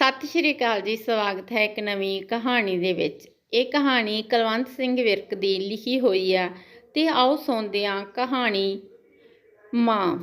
ਸਤਿ ਸ਼੍ਰੀ ਅਕਾਲ ਜੀ, ਸਵਾਗਤ ਹੈ ਇੱਕ ਨਵੀਂ ਕਹਾਣੀ ਦੇ ਵਿੱਚ। ਇਹ ਕਹਾਣੀ ਕੁਲਵੰਤ ਸਿੰਘ ਵਿਰਕ ਦੀ ਲਿਖੀ ਹੋਈ ਆ ਤੇ ਆਓ ਸੁਣਦੇ ਹਾਂ ਕਹਾਣੀ ਮਾਂ।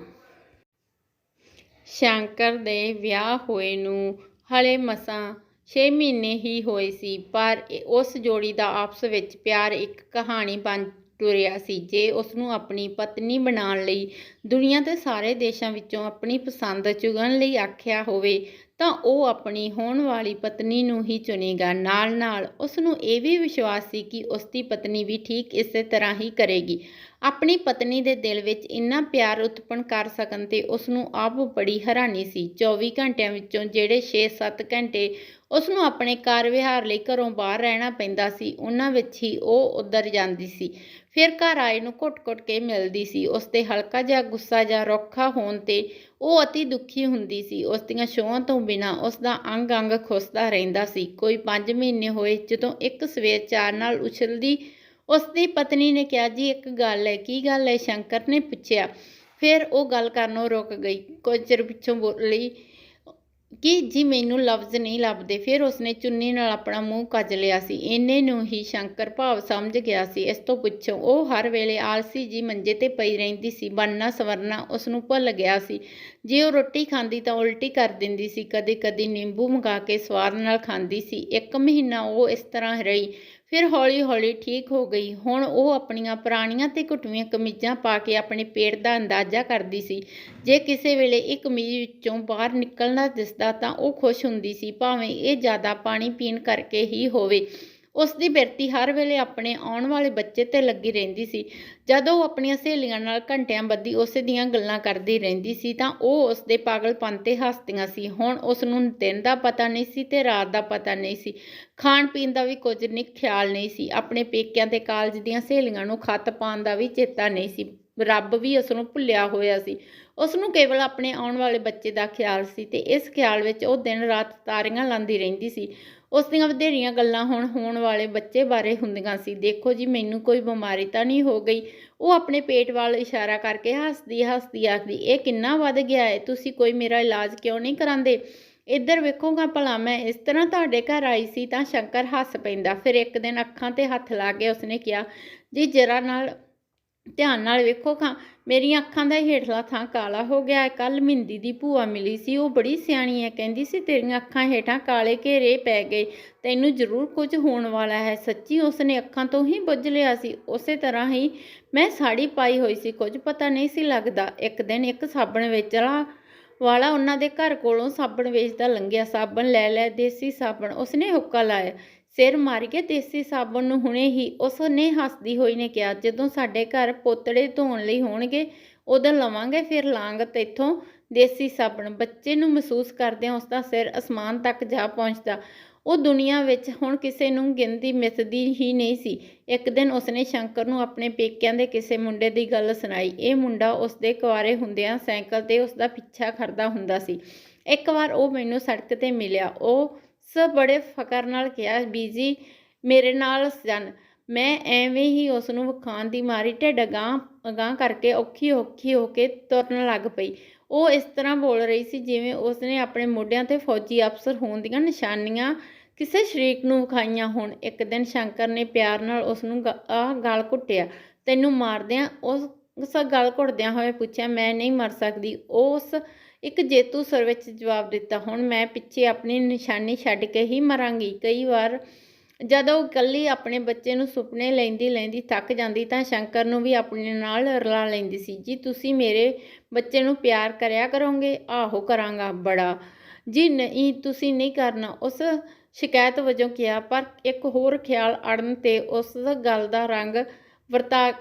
ਸ਼ੰਕਰ ਦੇ ਵਿਆਹ ਹੋਏ ਨੂੰ ਹਲੇ ਮਸਾਂ 6 ਮਹੀਨੇ ਹੀ ਹੋਏ ਸੀ, ਪਰ ਉਸ ਜੋੜੀ ਦਾ ਆਪਸ ਵਿੱਚ ਪਿਆਰ ਇੱਕ ਕਹਾਣੀ ਬਣ ਤੁਰਿਆ ਸੀ। ਜੇ ਉਸ ਨੂੰ ਆਪਣੀ ਪਤਨੀ ਬਣਾਉਣ ਲਈ ਦੁਨੀਆ ਦੇ ਸਾਰੇ ਦੇਸ਼ਾਂ ਵਿੱਚੋਂ ਆਪਣੀ ਪਸੰਦ ਚੁਗਣ ਲਈ ਆਖਿਆ ਹੋਵੇ, ਤਾਂ ਉਹ ਆਪਣੀ ਹੋਣ ਵਾਲੀ ਪਤਨੀ ਨੂੰ ਹੀ ਚੁਣੇਗਾ। ਨਾਲ ਨਾਲ ਉਸ ਨੂੰ ਇਹ ਵੀ ਵਿਸ਼ਵਾਸ ਸੀ ਕਿ ਉਸ ਦੀ ਪਤਨੀ ਵੀ ਠੀਕ ਇਸੇ ਤਰ੍ਹਾਂ ਹੀ ਕਰੇਗੀ। ਆਪਣੀ ਪਤਨੀ ਦੇ ਦਿਲ ਵਿੱਚ ਇੰਨਾ ਪਿਆਰ ਉਤਪੰਨ ਕਰ ਸਕਣ ਤੇ ਉਸ ਨੂੰ ਆਪ ਬੜੀ ਹੈਰਾਨੀ ਸੀ। 24 ਘੰਟਿਆਂ ਵਿੱਚੋਂ ਜਿਹੜੇ 6-7 ਘੰਟੇ ਉਸ ਨੂੰ ਆਪਣੇ ਕਾਰ ਵਿਹਾਰ ਲਈ ਘਰੋਂ ਬਾਹਰ ਰਹਿਣਾ ਪੈਂਦਾ ਸੀ। ਉਹਨਾਂ ਵਿੱਚ ਹੀ ਉਹ ਉੱਧਰ ਜਾਂਦੀ ਸੀ। ਫਿਰ ਘਰ ਆਏ ਨੂੰ ਘੁੱਟ-ਘੁੱਟ ਕੇ ਮਿਲਦੀ ਸੀ। ਉਸ ਤੇ ਹਲਕਾ ਜਿਹਾ ਗੁੱਸਾ ਜਾਂ ਰੁੱਖਾ ਹੋਣ ਤੇ ਉਹ ਅਤੀ ਦੁਖੀ ਹੁੰਦੀ ਸੀ। ਉਸ ਦੀਆਂ ਛੋਹਾਂ ਤੋਂ ਬਿਨਾਂ ਉਸ ਦਾ ਅੰਗ-ਅੰਗ ਖੁੱਸਦਾ ਰਹਿੰਦਾ ਸੀ। ਕੋਈ 5 ਮਹੀਨੇ ਹੋਏ ਜਦੋਂ ਇੱਕ ਸਵੇਰ ਚਾਰ ਨਾਲ ਉਛਲਦੀ ਉਸ ਦੀ ਪਤਨੀ ਨੇ ਕਿਹਾ, ਜੀ, ਇੱਕ ਗੱਲ ਹੈ। ਕੀ ਗੱਲ ਹੈ? ਸ਼ੰਕਰ ਨੇ ਪੁੱਛਿਆ। ਫਿਰ ਉਹ ਗੱਲ ਕਰਨੋਂ ਰੁਕ ਗਈ। ਕੁਝ ਚਿਰ ਪਿੱਛੋਂ ਬੋਲੀ ਕਿ ਜੀ ਮੈਨੂੰ ਲਫ਼ਜ਼ ਨਹੀਂ ਲੱਭਦੇ, ਫਿਰ ਉਸਨੇ ਚੁੰਨੀ ਨਾਲ ਆਪਣਾ ਮੂੰਹ ਕੱਜ ਲਿਆ ਸੀ। ਇੰਨੇ ਨੂੰ ਹੀ ਸ਼ੰਕਰ ਭਾਵ ਸਮਝ ਗਿਆ ਸੀ। ਇਸ ਤੋਂ ਪੁੱਛੋ, ਉਹ ਹਰ ਵੇਲੇ ਆਲਸੀ ਜੀ ਮੰਜੇ ਤੇ ਪਈ ਰਹਿੰਦੀ ਸੀ ਬੰਨਣਾ ਸਵਰਨਾ ਉਸ ਨੂੰ ਭੁੱਲ ਗਿਆ ਸੀ। ਜੇ ਉਹ ਰੋਟੀ ਖਾਂਦੀ ਤਾਂ ਉਲਟੀ ਕਰ ਦਿੰਦੀ ਸੀ। ਕਦੇ ਕਦੇ ਨਿੰਬੂ ਮੰਗਾ ਕੇ ਸਵਾਦ ਨਾਲ ਖਾਂਦੀ ਸੀ। ਇੱਕ ਮਹੀਨਾ ਉਹ ਇਸ ਤਰ੍ਹਾਂ ਰਹੀ। ਫਿਰ ਹੌਲੀ-ਹੌਲੀ ਠੀਕ ਹੋ ਗਈ। ਹੁਣ ਉਹ ਆਪਣੀਆਂ ਪੁਰਾਣੀਆਂ ਤੇ ਘੁੱਟਵੀਆਂ ਕਮੀਜ਼ਾਂ ਪਾ ਕੇ ਆਪਣੇ ਪੇਟ ਦਾ ਅੰਦਾਜ਼ਾ ਕਰਦੀ ਸੀ। ਜੇ ਕਿਸੇ ਵੇਲੇ ਇਹ ਕਮੀਜ਼ ਵਿੱਚੋਂ ਬਾਹਰ ਨਿਕਲਣਾ ਦਿਸਦਾ ਤਾਂ ਉਹ ਖੁਸ਼ ਹੁੰਦੀ ਸੀ, ਭਾਵੇਂ ਇਹ ਜ਼ਿਆਦਾ ਪਾਣੀ ਪੀਣ ਕਰਕੇ ਹੀ ਹੋਵੇ। ਉਸ ਦੀ ਬਿਰਤੀ ਹਰ ਵੇਲੇ ਆਪਣੇ ਆਉਣ ਵਾਲੇ ਬੱਚੇ ਤੇ ਲੱਗੀ ਰਹਿੰਦੀ ਸੀ। ਜਦੋਂ ਉਹ ਆਪਣੀਆਂ ਸਹੇਲੀਆਂ ਨਾਲ ਘੰਟਿਆਂ ਬੱਧੀ ਉਸੇ ਦੀਆਂ ਗੱਲਾਂ ਕਰਦੀ ਰਹਿੰਦੀ ਸੀ ਤਾਂ ਉਹ ਉਸ ਦੇ ਪਾਗਲਪਨ ਤੇ ਹੱਸਦੀਆਂ ਸੀ। ਹੁਣ ਉਸ ਨੂੰ ਦਿਨ ਦਾ ਪਤਾ ਨਹੀਂ ਸੀ ਤੇ ਰਾਤ ਦਾ ਪਤਾ ਨਹੀਂ ਸੀ। ਖਾਣ ਪੀਣ ਦਾ ਵੀ ਕੁਝ ਨਹੀਂ ਖਿਆਲ ਨਹੀਂ ਸੀ। ਆਪਣੇ ਪੇਕਿਆਂ ਤੇ ਕਾਲਜ ਦੀਆਂ ਸਹੇਲੀਆਂ ਨੂੰ ਖੱਤ ਪਾਉਣ ਦਾ ਵੀ ਚੇਤਾ ਨਹੀਂ ਸੀ। ਰੱਬ ਵੀ ਉਸ ਨੂੰ ਭੁੱਲਿਆ ਹੋਇਆ ਸੀ। ਉਸ ਨੂੰ ਕੇਵਲ ਆਪਣੇ ਆਉਣ ਵਾਲੇ ਬੱਚੇ ਦਾ ਖਿਆਲ ਸੀ ਤੇ ਇਸ ਖਿਆਲ ਵਿੱਚ ਉਹ ਦਿਨ ਰਾਤ ਤਾਰੀਆਂ ਲਾਉਂਦੀ ਰਹਿੰਦੀ ਸੀ। ਉਸ ਦੀਆਂ ਵਧੇਰੀਆਂ ਗੱਲਾਂ ਹੁਣ ਹੋਣ ਵਾਲੇ ਬੱਚੇ ਬਾਰੇ ਹੁੰਦੀਆਂ ਸੀ। ਦੇਖੋ ਜੀ, ਮੈਨੂੰ ਕੋਈ ਬਿਮਾਰੀ ਤਾਂ ਨਹੀਂ ਹੋ ਗਈ। ਉਹ ਆਪਣੇ ਪੇਟ ਵੱਲ ਇਸ਼ਾਰਾ ਕਰਕੇ ਹੱਸਦੀ ਹੱਸਦੀ, ਆਖਦੀ, ਇਹ ਕਿੰਨਾ ਵੱਧ ਗਿਆ ਹੈ ਤੁਸੀਂ ਕੋਈ ਮੇਰਾ ਇਲਾਜ ਕਿਉਂ ਨਹੀਂ ਕਰਾਉਂਦੇ? ਇੱਧਰ ਵੇਖੋਗਾ ਭਲਾ ਮੈਂ, ਇਸ ਤਰ੍ਹਾਂ ਤੁਹਾਡੇ ਘਰ ਆਈ ਸੀ ਤਾਂ ਸ਼ੰਕਰ ਹੱਸ ਪੈਂਦਾ। ਫਿਰ ਇੱਕ ਦਿਨ ਅੱਖਾਂ ਤੇ ਹੱਥ ਲਾ ਕੇ ਉਸਨੇ ਕਿਹਾ, ਜੀ, ਜਰਾ ਨਾਲ ਧਿਆਨ ਨਾਲ ਵੇਖੋ ਖਾਂ ਮੇਰੀਆਂ ਅੱਖਾਂ ਦਾ ਹੇਠਲਾ ਥਾਂ ਕਾਲਾ ਹੋ ਗਿਆ ਹੈ। ਕੱਲ ਮਿੰਦੀ ਦੀ ਭੂਆ ਮਿਲੀ ਸੀ, ਉਹ ਬੜੀ ਸਿਆਣੀ ਹੈ, ਕਹਿੰਦੀ ਸੀ, ਤੇਰੀਆਂ ਅੱਖਾਂ ਹੇਠਾਂ ਕਾਲੇ ਘੇਰੇ ਪੈ ਗਏ, ਤੈਨੂੰ ਜ਼ਰੂਰ ਕੁਝ ਹੋਣ ਵਾਲਾ ਹੈ। ਸੱਚੀ ਉਸਨੇ ਅੱਖਾਂ ਤੋਂ ਹੀ ਬੁੱਝ ਲਿਆ ਸੀ। ਉਸੇ ਤਰ੍ਹਾਂ ਹੀ ਮੈਂ ਸਾੜੀ ਪਾਈ ਹੋਈ ਸੀ, ਕੁਝ ਪਤਾ ਨਹੀਂ ਸੀ ਲੱਗਦਾ। ਇੱਕ ਦਿਨ ਇੱਕ ਸਾਬਣ ਵੇਚਣਾ ਵਾਲਾ ਉਹਨਾਂ ਦੇ ਘਰ ਕੋਲੋਂ ਸਾਬਣ ਵੇਚਦਾ ਲੰਘਿਆ। ਸਾਬਣ ਲੈ ਲੈ, ਦੇਸੀ ਸਾਬਣ। ਉਸਨੇ ਹੁੱਕਾ ਲਾਇਆ। ਸਿਰ ਮਾਰ ਕੇ ਦੇਸੀ ਸਾਬਣ ਨੂੰ ਹੁਣੇ ਹੀ ਉਸਨੇ ਹੱਸਦੀ ਹੋਈ ਨੇ ਕਿਹਾ, ਜਦੋਂ ਸਾਡੇ ਘਰ ਪੋਤੜੇ ਧੋਣ ਲਈ ਹੋਣਗੇ, ਉਦੋਂ ਲਵਾਂਗੇ ਫਿਰ ਲਾਂਗ ਤੇਥੋਂ ਦੇਸੀ ਸਾਬਣ। ਬੱਚੇ ਨੂੰ ਮਹਿਸੂਸ ਕਰਦਿਆਂ ਉਸ ਦਾ ਸਿਰ ਅਸਮਾਨ ਤੱਕ ਜਾ ਪਹੁੰਚਦਾ। ਉਹ ਦੁਨੀਆ ਵਿੱਚ ਹੁਣ ਕਿਸੇ ਨੂੰ ਗਿਣਦੀ ਮਿਥਦੀ ਹੀ ਨਹੀਂ ਸੀ। ਇੱਕ ਦਿਨ ਉਸਨੇ ਸ਼ੰਕਰ ਨੂੰ ਆਪਣੇ ਪੇਕਿਆਂ ਦੇ ਕਿਸੇ ਮੁੰਡੇ ਦੀ ਗੱਲ ਸੁਣਾਈ। ਇਹ ਮੁੰਡਾ ਉਸਦੇ ਕੁਆਰੇ ਹੁੰਦਿਆਂ ਸਾਈਕਲ ਤੇ ਉਸਦਾ ਪਿੱਛਾ ਕਰਦਾ ਹੁੰਦਾ ਸੀ। ਇੱਕ ਵਾਰ ਉਹ ਮੈਨੂੰ ਸੜਕ ਤੇ ਮਿਲਿਆ। ਉਹ ਸ ਬੜੇ ਫਕਰ ਨਾਲ ਕਿਹਾ, ਬੀਜੀ, ਮੇਰੇ ਨਾਲ ਸਨ। ਮੈਂ ਐਵੇਂ ਹੀ ਉਸ ਨੂੰ ਵਿਖਾਉਣ ਦੀ ਮਾਰੀ ਢਿੱਡ ਅਗਾਂਹ ਅਗਾਂਹ ਕਰਕੇ ਔਖੀ ਔਖੀ ਹੋ ਕੇ ਤੁਰਨ ਲੱਗ ਪਈ। ਉਹ ਇਸ ਤਰ੍ਹਾਂ ਬੋਲ ਰਹੀ ਸੀ ਜਿਵੇਂ ਉਸਨੇ ਆਪਣੇ ਮੋਢਿਆਂ ਤੇ ਫੌਜੀ ਅਫਸਰ ਹੋਣ ਦੀਆਂ ਨਿਸ਼ਾਨੀਆਂ ਕਿਸੇ ਸ਼ਰੀਕ ਨੂੰ ਵਿਖਾਈਆਂ ਹੋਣ, ਇੱਕ ਦਿਨ ਸ਼ੰਕਰ ਨੇ ਪਿਆਰ ਨਾਲ ਉਸ ਨੂੰ ਆਹ ਗਲ ਘੁੱਟਿਆ। ਤੈਨੂੰ ਮਾਰਦਿਆਂ ਉਸ ਉਸ ਗਲ ਘੁੱਟਦਿਆਂ ਹੋਏ ਪੁੱਛਿਆ, ਮੈਂ ਨਹੀਂ ਮਰ ਸਕਦੀ। ਉਸ ਇੱਕ ਜੇਤੂ ਸਰ ਵਿੱਚ ਜਵਾਬ ਦਿੱਤਾ, ਹੁਣ ਮੈਂ ਪਿੱਛੇ ਆਪਣੀ ਨਿਸ਼ਾਨੀ ਛੱਡ ਕੇ ਹੀ ਮਰਾਂਗੀ। ਕਈ ਵਾਰ ਜਦੋਂ ਇਕੱਲੀ ਆਪਣੇ ਬੱਚੇ ਨੂੰ ਸੁਪਨੇ ਲੈਂਦੀ ਲੈਂਦੀ ਥੱਕ ਜਾਂਦੀ ਤਾਂ ਸ਼ੰਕਰ ਨੂੰ ਵੀ ਆਪਣੇ ਨਾਲ ਰਲਾ ਲੈਂਦੀ ਸੀ, ਜੀ, ਤੁਸੀਂ ਮੇਰੇ ਬੱਚੇ ਨੂੰ ਪਿਆਰ ਕਰਿਆ ਕਰੋਗੇ? ਆਹੋ, ਕਰਾਂਗਾ ਬੜਾ। ਜੀ, ਨਹੀਂ, ਤੁਸੀਂ ਨਹੀਂ ਕਰਨਾ। ਉਸ ਸ਼ਿਕਾਇਤ ਵਜੋਂ ਕਿਹਾ, ਪਰ ਇੱਕ ਹੋਰ ਖਿਆਲ ਅੜਨ ਤੇ ਉਸ ਗੱਲ ਦਾ ਰੰਗ ਵਰਤਾ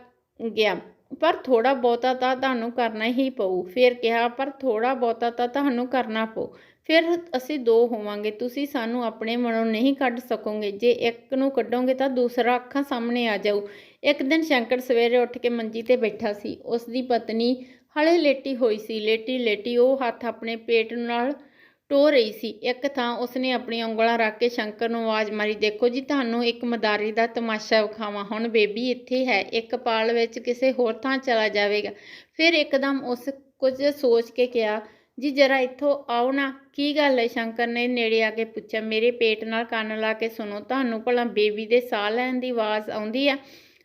ਗਿਆ। ਪਰ ਥੋੜਾ ਬਹੁਤਾ ਤਾਂ ਤੁਹਾਨੂੰ ਕਰਨਾ ਹੀ ਪਊ। ਫਿਰ ਕਿਹਾ, ਪਰ ਥੋੜਾ ਬਹੁਤਾ ਤਾਂ ਤੁਹਾਨੂੰ ਕਰਨਾ ਪਊ। ਫਿਰ ਅਸੀਂ ਦੋ ਹੋਵਾਂਗੇ। ਤੁਸੀਂ ਸਾਨੂੰ ਆਪਣੇ ਮਨੋਂ ਨਹੀਂ ਕੱਢ ਸਕੋਗੇ। ਜੇ ਇੱਕ ਨੂੰ ਕੱਢੋਗੇ ਤਾਂ ਦੂਸਰਾ ਅੱਖਾਂ ਸਾਹਮਣੇ ਆ ਜਾਊ। ਇੱਕ ਦਿਨ ਸ਼ੰਕਰ ਸਵੇਰੇ ਉੱਠ ਕੇ ਮੰਜੀ ਤੇ ਬੈਠਾ ਸੀ। ਉਸ ਦੀ ਪਤਨੀ ਹਲੇ ਲੇਟੀ ਹੋਈ ਸੀ। ਲੇਟੀ ਲੇਟੀ ਉਹ ਹੱਥ ਆਪਣੇ ਪੇਟ ਨਾਲ ਟੋ ਰਹੀ ਸੀ। ਇੱਕ ਥਾਂ ਉਸਨੇ ਆਪਣੀਆਂ ਉਂਗਲਾਂ ਰੱਖ ਕੇ ਸ਼ੰਕਰ ਨੂੰ ਆਵਾਜ਼ ਮਾਰੀ, ਦੇਖੋ ਜੀ, ਤੁਹਾਨੂੰ ਇੱਕ ਮਦਾਰੀ ਦਾ ਤਮਾਸ਼ਾ ਵਿਖਾਵਾਂ। ਹੁਣ ਬੇਬੀ ਇੱਥੇ ਹੈ। ਇੱਕ ਪਾਲ ਵਿੱਚ ਕਿਸੇ ਹੋਰ ਥਾਂ ਚਲਾ ਜਾਵੇਗਾ। ਫਿਰ ਇੱਕਦਮ ਉਸ ਕੁਝ ਸੋਚ ਕੇ ਕਿਹਾ, ਜੀ, ਜਰਾ ਇੱਥੋਂ ਆਓ ਨਾ। ਕੀ ਗੱਲ ਹੈ? ਸ਼ੰਕਰ ਨੇ ਨੇੜੇ ਆ ਕੇ ਪੁੱਛਿਆ, ਮੇਰੇ ਪੇਟ ਨਾਲ ਕੰਨ ਲਾ ਕੇ ਸੁਣੋ, ਤੁਹਾਨੂੰ ਭਲਾ ਬੇਬੀ ਦੇ ਸਾਹ ਲੈਣ ਦੀ ਆਵਾਜ਼ ਆਉਂਦੀ ਆ?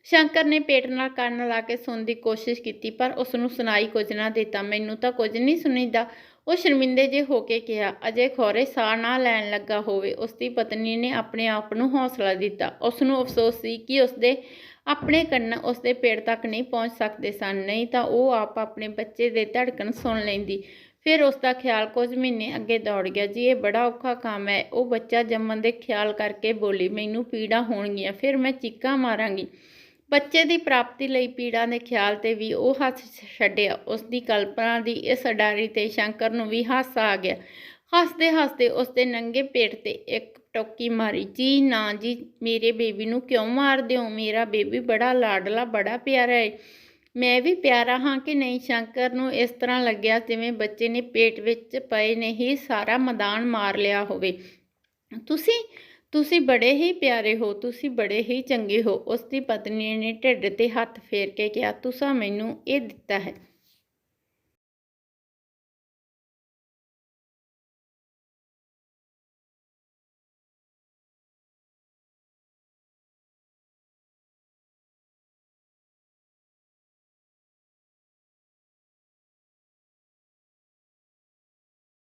ਸ਼ੰਕਰ ਨੇ ਪੇਟ ਨਾਲ ਕੰਨ ਲਾ ਕੇ ਸੁਣਨ ਦੀ ਕੋਸ਼ਿਸ਼ ਕੀਤੀ, ਪਰ ਉਸ ਨੂੰ ਸੁਣਾਈ ਕੁਝ ਨਾ ਦਿੱਤਾ। ਮੈਨੂੰ ਤਾਂ ਕੁਝ ਨਹੀਂ ਸੁਣੀਦਾ। ਉਹ ਸ਼ਰਮਿੰਦੇ ਜੇ ਹੋ ਕੇ ਕਿਹਾ, ਅਜੇ ਖੋਰੇ ਸਾਹ ਨਾ ਲੈਣ ਲੱਗਾ ਹੋਵੇ ਉਸ ਦੀ ਪਤਨੀ ਨੇ ਆਪਣੇ ਆਪ ਨੂੰ ਹੌਸਲਾ ਦਿੱਤਾ। ਉਸ ਨੂੰ ਅਫਸੋਸ ਸੀ ਕਿ ਉਸ ਦੇ ਆਪਣੇ ਕੰਨ ਉਸ ਦੇ ਪੇਟ ਤੱਕ ਨਹੀਂ ਪਹੁੰਚ ਸਕਦੇ ਸਨ, ਨਹੀਂ ਤਾਂ ਉਹ ਆਪ ਆਪਣੇ ਬੱਚੇ ਦੇ ਧੜਕਣ ਸੁਣ ਲੈਂਦੀ। ਫਿਰ ਉਸ ਦਾ ਖਿਆਲ ਕੁਝ ਮਹੀਨੇ ਅੱਗੇ ਦੌੜ ਗਿਆ। ਜੀ, ਇਹ ਬੜਾ ਔਖਾ ਕੰਮ ਹੈ। ਉਹ ਬੱਚਾ ਜੰਮਣ ਦੇ ਖਿਆਲ ਕਰਕੇ ਬੋਲੀ, ਮੈਨੂੰ ਪੀੜਾ ਹੋਣਗੀਆਂ, ਫਿਰ ਮੈਂ ਚੀਕਾਂ ਮਾਰਾਂਗੀ। ਬੱਚੇ ਦੀ ਪ੍ਰਾਪਤੀ ਲਈ ਪੀੜਾ ਦੇ ਖਿਆਲ ਤੇ ਵੀ ਉਹ ਹੱਥ ਛੱਡਿਆ। ਉਸ ਦੀ ਕਲਪਨਾ ਦੀ ਇਸ ਅਡਾਰੀ ਤੇ ਸ਼ੰਕਰ ਨੂੰ ਵੀ ਹਾਸਾ ਆ ਗਿਆ। ਹੱਸਦੇ ਹੱਸਦੇ ਉਸ ਦੇ ਨੰਗੇ ਪੇਟ ਤੇ ਇੱਕ ਟੋਕੀ ਮਾਰੀ, ਜੀ ਨਾ ਜੀ, ਮੇਰੇ ਬੇਬੀ ਨੂੰ ਕਿਉਂ ਮਾਰਦੇ ਹੋ ਮੇਰਾ ਬੇਬੀ ਬੜਾ ਲਾਡਲਾ, ਬੜਾ ਪਿਆਰਾ ਹੈ ਮੈਂ ਵੀ ਪਿਆਰਾ ਹਾਂ ਕਿ ਨਹੀਂ? ਸ਼ੰਕਰ ਨੂੰ ਇਸ ਤਰ੍ਹਾਂ ਲੱਗਿਆ ਜਿਵੇਂ ਬੱਚੇ ਨੇ ਪੇਟ ਵਿੱਚ ਪਏ ਨੇ ਹੀ ਸਾਰਾ ਮੈਦਾਨ ਮਾਰ ਲਿਆ ਹੋਵੇ। ਤੁਸੀਂ ਤੁਸੀਂ ਬੜੇ ਹੀ ਪਿਆਰੇ ਹੋ, ਤੁਸੀਂ ਬੜੇ ਹੀ ਚੰਗੇ ਹੋ। ਉਸ ਦੀ ਪਤਨੀ ਨੇ ਢਿੱਡ ਤੇ ਹੱਥ ਫੇਰ ਕੇ ਕਿਹਾ ਤੁਸੀਂ ਮੈਨੂੰ ਇਹ ਦਿੱਤਾ ਹੈ।